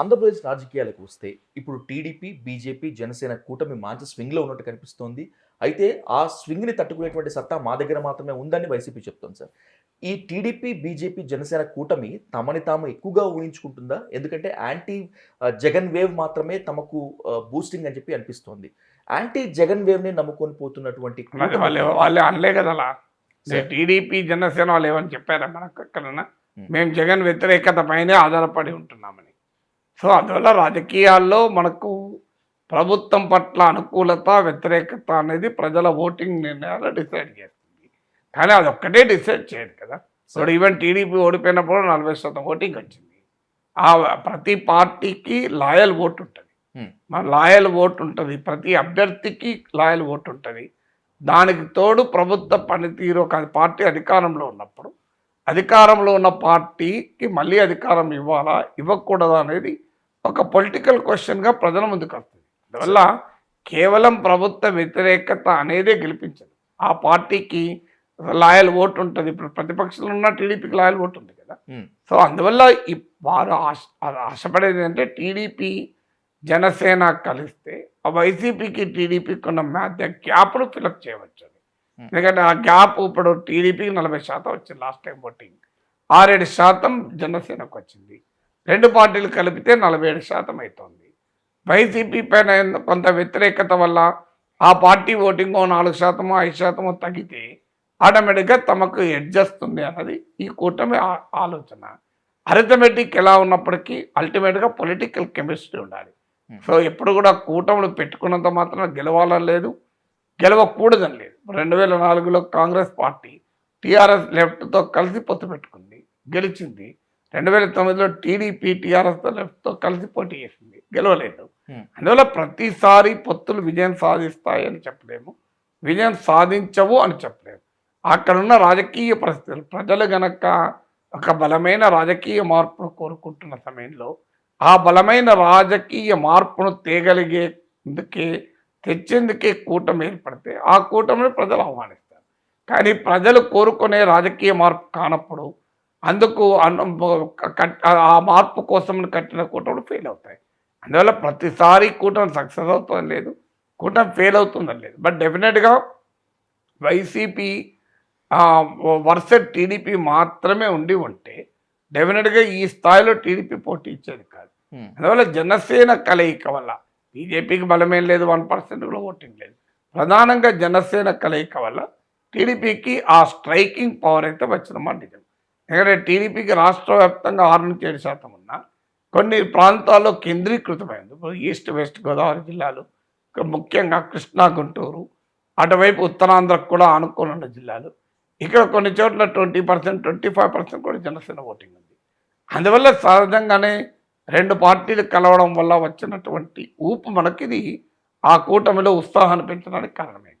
ఆంధ్రప్రదేశ్ రాజకీయాలకు వస్తే ఇప్పుడు టీడీపీ బీజేపీ జనసేన కూటమి మంచి స్వింగ్లో ఉన్నట్టు కనిపిస్తోంది. అయితే ఆ స్వింగ్ని తట్టుకునేటువంటి సత్తా మా దగ్గర మాత్రమే ఉందని వైసీపీ చెప్తోంది సార్. ఈ టీడీపీ బీజేపీ జనసేన కూటమి తమని తాము ఎక్కువగా ఊహించుకుంటుందా? ఎందుకంటే యాంటీ జగన్ వేవ్ మాత్రమే తమకు బూస్టింగ్ అని చెప్పి అనిపిస్తోంది. యాంటీ జగన్ వేవ్ని నమ్ముకొని పోతున్నటువంటి వాళ్ళు వాళ్ళు అనలే కదా అలా. టీడీపీ జనసేన వాళ్ళు ఏమని చెప్పారా మనకు ఎక్కడన్నా. మేము జగన్ వ్యతిరేకత పైనే ఆధారపడి ఉంటున్నామని. సో అందువల్ల రాజకీయాల్లో మనకు ప్రభుత్వం పట్ల అనుకూలత వ్యతిరేకత అనేది ప్రజల ఓటింగ్ నిర్ణయాలు డిసైడ్ చేస్తుంది. కానీ అది ఒక్కటే డిసైడ్ చేయదు కదా. ఇప్పుడు ఈవెన్ టీడీపీ ఓడిపోయినప్పుడు నలభై శాతం ఓటింగ్ వచ్చింది. ఆ ప్రతి పార్టీకి లాయల్ ఓట్ ఉంటుంది. మన లాయల్ ఓట్ ఉంటుంది. ప్రతి అభ్యర్థికి లాయల్ ఓట్ ఉంటుంది. దానికి తోడు ప్రభుత్వ పనితీరు ఒక పార్టీ అధికారంలో ఉన్నప్పుడు అధికారంలో ఉన్న పార్టీకి మళ్ళీ అధికారం ఇవ్వాలా ఇవ్వకూడదా అనేది ఒక పొలిటికల్ క్వశ్చన్గా ప్రజల ముందుకు వస్తుంది. అందువల్ల కేవలం ప్రభుత్వ వ్యతిరేకత అనేదే గెలిపించదు. ఆ పార్టీకి లాయల్ ఓట్ ఉంటుంది. ఇప్పుడు ప్రతిపక్షంలో ఉన్న టీడీపీకి లాయల్ ఓట్ ఉంది కదా. సో అందువల్ల ఈ వారు ఆశ అది ఆశపడేది అంటే టీడీపీ జనసేన కలిస్తే ఆ వైసీపీకి టీడీపీకి ఉన్న మధ్య గ్యాప్ను ఫిలప్ చేయవచ్చు. ఎందుకంటే ఆ గ్యాప్ ఇప్పుడు టీడీపీకి నలభై శాతం వచ్చింది లాస్ట్ టైం ఓటింగ్. ఆరేడు శాతం జనసేనకు వచ్చింది. రెండు పార్టీలు కలిపితే నలభై ఏడు శాతం అవుతుంది వైసీపీ పైన కొంత వ్యతిరేకత వల్ల ఆ పార్టీ ఓటింగ్ నాలుగు శాతమో ఐదు శాతమో తగ్గితే ఆటోమేటిక్గా తమకు ఎడ్జస్తుంది అన్నది ఈ కూటమి ఆలోచన. అరిథమెటిక్ ఎలా ఉన్నప్పటికీ అల్టిమేట్గా పొలిటికల్ కెమిస్ట్రీ ఉండాలి. సో ఎప్పుడు కూడా కూటములు పెట్టుకున్నంత మాత్రం గెలవాలని లేదు గెలవకూడదని లేదు. రెండు వేల నాలుగులో కాంగ్రెస్ పార్టీ టీఆర్ఎస్ లెఫ్ట్తో కలిసి పొత్తు పెట్టుకుంది గెలిచింది. రెండు వేల తొమ్మిదిలో టీడీపీ టీఆర్ఎస్తో లెఫ్ట్తో కలిసి పోటీ చేసింది. గెలవలేదు. అందువల్ల ప్రతిసారి పొత్తులు విజయం సాధిస్తాయి అని చెప్పలేము. విజయం సాధించవు అని చెప్పలేము. అక్కడున్న రాజకీయ పరిస్థితులు ప్రజలు గనక ఒక బలమైన రాజకీయ మార్పును కోరుకుంటున్న సమయంలో ఆ బలమైన రాజకీయ మార్పును తేగలిగేందుకే తెచ్చేందుకే కూటమి ఏర్పడితే ఆ కూటమిని ప్రజలు ఆహ్వానిస్తారు. కానీ ప్రజలు కోరుకునే రాజకీయ మార్పు కానప్పుడు అందుకు ఆ మార్పు కోసం కట్టిన కూటములు ఫెయిల్ అవుతాయి. అందువల్ల ప్రతిసారి కూటమి సక్సెస్ అవుతుందని లేదు కూటమి ఫెయిల్ అవుతుందని లేదు. బట్ డెఫినెట్గా వైసీపీ వరుస టీడీపీ మాత్రమే ఉండి ఉంటే డెఫినెట్గా ఈ స్థాయిలో టీడీపీ పోటీ ఇచ్చేది కాదు. ఉమ్, అందువల్ల జనసేన కలయిక వల్ల బీజేపీకి బలమేం లేదు వన్ పర్సెంట్ కూడా ఓటింగ్ లేదు. ప్రధానంగా జనసేన కలయిక వల్ల టీడీపీకి ఆ స్ట్రైకింగ్ పవర్ అయితే వచ్చినమాట నిజం. ఎందుకంటే టీడీపీకి రాష్ట్ర వ్యాప్తంగా ఆరు నుంచి ఏడు శాతం ఉన్నా కొన్ని ప్రాంతాల్లో కేంద్రీకృతమైంది. ఇప్పుడు ఈస్ట్ వెస్ట్ గోదావరి జిల్లాలు ముఖ్యంగా కృష్ణా గుంటూరు అటువైపు ఉత్తరాంధ్రకు కూడా ఆనుకొని ఉన్న జిల్లాలు. ఇక్కడ కొన్ని చోట్ల twenty percent twenty five percent కూడా జనసేన ఓటింగ్ ఉంది. అందువల్ల సహజంగానే రెండు పార్టీలు కలవడం వల్ల వచ్చినటువంటి ఊపు మనకిది ఆ కూటమిలో ఉత్సాహాన్ని పెంచడానికి కారణమే.